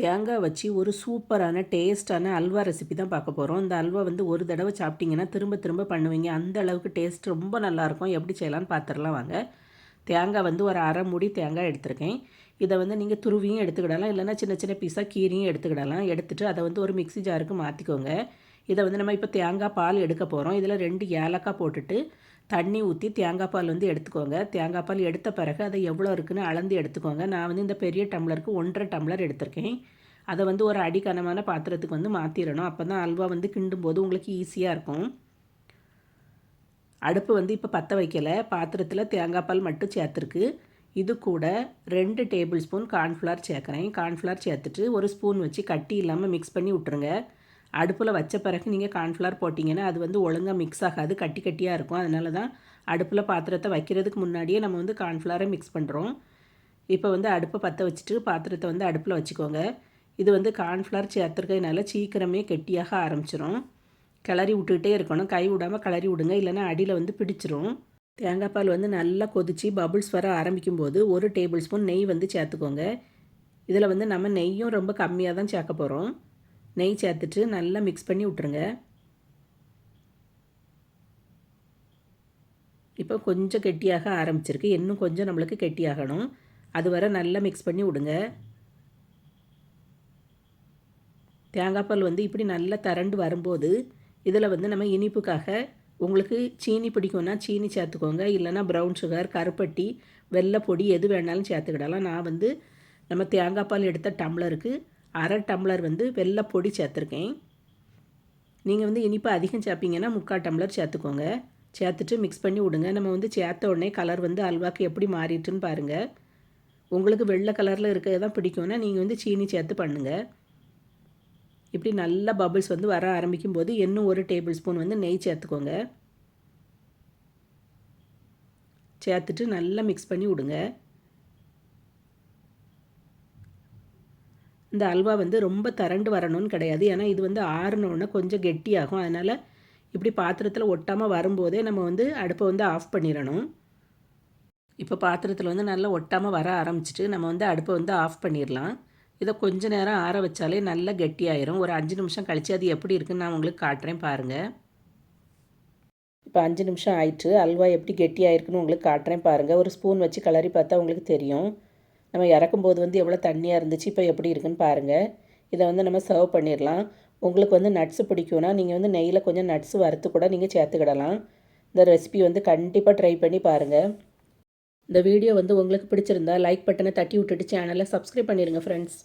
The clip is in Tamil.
தேங்காய் வச்சு ஒரு சூப்பரான டேஸ்ட்டான அல்வா ரெசிபி தான் பார்க்க போகிறோம் இந்த அல்வா வந்து ஒரு தடவை சாப்பிட்டிங்கன்னா திரும்ப திரும்ப பண்ணுவீங்க. அந்த அளவுக்கு டேஸ்ட் ரொம்ப நல்லாயிருக்கும் எப்படி செய்யலான்னு பார்த்துடலாம் வாங்க. தேங்காய் வந்து ஒரு அரை மூடி தேங்காய் எடுத்திருக்கேன். இதை வந்து நீங்கள் துருவியும் எடுத்துக்கிடலாம். இல்லைன்னா சின்ன சின்ன பீஸாக கீரியும் எடுத்துக்கிடலாம். எடுத்துகிட்டு அதை வந்து ஒரு மிக்ஸி ஜாருக்கு மாற்றிக்கோங்க இதை வந்து நம்ம இப்போ தேங்காய் பால் எடுக்க போகிறோம் இதில் ரெண்டு ஏலக்காய் போட்டுட்டு தண்ணி ஊற்றி தேங்காய் பால் வந்து எடுத்துக்கோங்க. தேங்காய் பால் எடுத்த பிறகு அதை எவ்வளோ இருக்குன்னு அளந்து எடுத்துக்கோங்க. நான் வந்து இந்த பெரிய டம்ளருக்கு ஒன்றரை டம்ளர் எடுத்திருக்கேன். அதை வந்து ஒரு அடிக்கனமான பாத்திரத்துக்கு வந்து மாற்றிடணும் அப்போ தான் அல்வா வந்து கிண்டும் போது உங்களுக்கு ஈஸியாக இருக்கும். அடுப்பு வந்து இப்போ பற்ற வைக்கலை. பாத்திரத்தில் தேங்காய் பால் மட்டும் சேர்த்துருக்கு. இது கூட ரெண்டு டேபிள் ஸ்பூன் கார்ன்ஃப்ளவர் சேர்க்குறேன். கார்ன்ஃப்ளவர் சேர்த்துட்டு ஒரு ஸ்பூன் வச்சு கட்டி இல்லாமல் மிக்ஸ் பண்ணி விட்ருங்க அடுப்பில் வச்ச பிறகு நீங்கள் கார்ன்ஃப்ளவர் போட்டிங்கன்னா அது வந்து ஒழுங்காக மிக்ஸ் ஆகாது கட்டி கட்டியாக இருக்கும். அதனால தான் அடுப்பில் பாத்திரத்தை வைக்கிறதுக்கு முன்னாடியே நம்ம வந்து கார்ன்ஃப்ளவரை மிக்ஸ் பண்ணுறோம் இப்போ வந்து அடுப்பை பற்ற வச்சுட்டு பாத்திரத்தை வந்து அடுப்பில் வச்சுக்கோங்க. இது வந்து கார்ன்ஃப்ளவர் சேர்த்துருக்கிறதுனால சீக்கிரமே கெட்டியாக ஆரம்பிச்சிரும். கிளறி விட்டுக்கிட்டே இருக்கணும். கை விடாமல் கிளறி விடுங்க. இல்லைன்னா அடியில் வந்து பிடிச்சிரும். தேங்காய் பால் வந்து நல்லா கொதித்து பபுள்ஸ் வர ஆரம்பிக்கும் போது ஒரு டேபிள் ஸ்பூன் நெய் வந்து சேர்த்துக்கோங்க. இதில் வந்து நம்ம நெய்யும் ரொம்ப கம்மியாக தான் சேர்க்க போகிறோம் நெய் சேர்த்துட்டு நல்லா மிக்ஸ் பண்ணி விட்ருங்க இப்போ கொஞ்சம் கெட்டியாக ஆரம்பிச்சிருக்கு. இன்னும் கொஞ்சம் நம்மளுக்கு கெட்டியாகணும். அது வரை நல்லா மிக்ஸ் பண்ணி விடுங்க. தேங்காய் பால் வந்து இப்படி நல்லா திரண்டு வரும்போது இதில் வந்து நம்ம இனிப்புக்காக உங்களுக்கு சீனி பிடிக்கும்னா சீனி சேர்த்துக்கோங்க. இல்லைனா ப்ரௌன் சுகர் கருப்பட்டி வெள்ளை பொடி எது வேணாலும் சேர்த்துக்கிடலாம். நான் வந்து நம்ம தேங்காய் பால் எடுத்த டம்ளருக்கு அரை டம்ளர் வந்து வெள்ளை பொடி சேர்த்துருக்கேன். நீங்கள் வந்து இனிப்பு அதிகம் சேர்ப்பீங்கன்னா முக்கால் டம்ளர் சேர்த்துக்கோங்க. சேர்த்துட்டு மிக்ஸ் பண்ணி விடுங்க. நம்ம வந்து சேர்த்த உடனே கலர் வந்து அல்வாக்கு எப்படி மாறிட்டுன்னு பாருங்கள் உங்களுக்கு வெள்ளை கலரில் இருக்கிறது தான் பிடிக்கும்னா நீங்கள் வந்து சீனி சேர்த்து பண்ணுங்கள் இப்படி நல்ல பபிள்ஸ் வந்து வர ஆரம்பிக்கும் போது இன்னும் ஒரு டேபிள் ஸ்பூன் வந்து நெய் சேர்த்துக்கோங்க. சேர்த்துட்டு நல்லா மிக்ஸ் பண்ணி விடுங்க. இந்த அல்வா வந்து ரொம்ப திரண்டு வரணும்னு கிடையாது. ஏன்னா இது வந்து ஆறுனோடனே கொஞ்சம் கெட்டியாகும். அதனால் இப்படி பாத்திரத்தில் ஒட்டாமல் வரும்போதே நம்ம வந்து அடுப்பை வந்து ஆஃப் பண்ணிடணும். இப்போ பாத்திரத்தில் வந்து நல்லா ஒட்டாமல் வர ஆரம்பிச்சிட்டு நம்ம வந்து அடுப்பை வந்து ஆஃப் பண்ணிடலாம். இதை கொஞ்ச நேரம் ஆற வச்சாலே நல்லா கெட்டியாயிரும். ஒரு அஞ்சு நிமிஷம் கழித்து அது எப்படி இருக்குன்னு நான் உங்களுக்கு காட்டுறேன் பாருங்கள் இப்போ அஞ்சு நிமிஷம் ஆயிட்டு அல்வா எப்படி கெட்டியாயிருக்குன்னு உங்களுக்கு காட்டுறேன் பாருங்கள் ஒரு ஸ்பூன் வச்சு கலரி பார்த்தா உங்களுக்கு தெரியும். நம்ம இறக்கும்போது வந்து எவ்வளோ தண்ணியாக இருந்துச்சு இப்போ எப்படி இருக்குன்னு பாருங்கள் இதை வந்து நம்ம சர்வ் பண்ணிடலாம். உங்களுக்கு வந்து நட்ஸு பிடிக்கும்னா நீங்கள் வந்து நெய்யில் கொஞ்சம் நட்ஸ் வறுத்து கூட நீங்கள் சேர்த்துக்கிடலாம். இந்த ரெசிபி வந்து கண்டிப்பாக ட்ரை பண்ணி பாருங்கள் இந்த வீடியோ வந்து உங்களுக்கு பிடிச்சிருந்தா லைக் பட்டனை தட்டி விட்டுட்டு சேனலை சப்ஸ்கிரைப் பண்ணிடுங்க ஃப்ரெண்ட்ஸ்